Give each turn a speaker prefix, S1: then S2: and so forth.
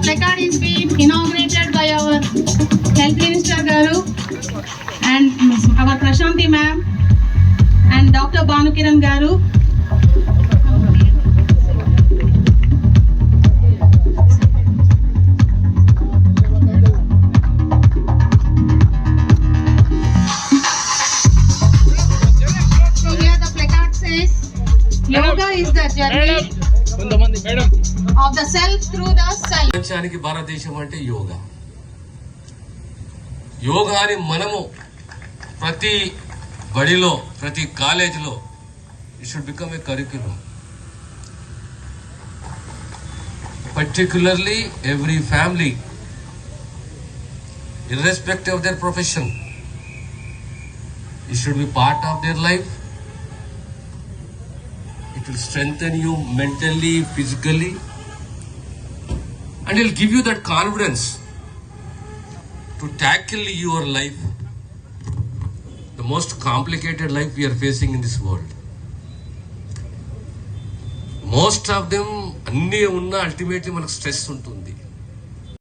S1: placard is being inaugurated by our health minister garu and our Prashanti ma'am and Dr. Bhanukiran garu. The yoga is the journey
S2: కొంతమంది
S3: భారతదేశం అంటే yoga. యోగాని మనము ప్రతి బడిలో ప్రతి కాలేజీలో it should become a curriculum particularly every family irrespective of their profession it should be part of their life it will strengthen you mentally physically and will give you that confidence to tackle your life, the most complicated life we are facing in this world. Most of them అన్నీ ఉన్న ultimately మనకు stress ఉంటుంది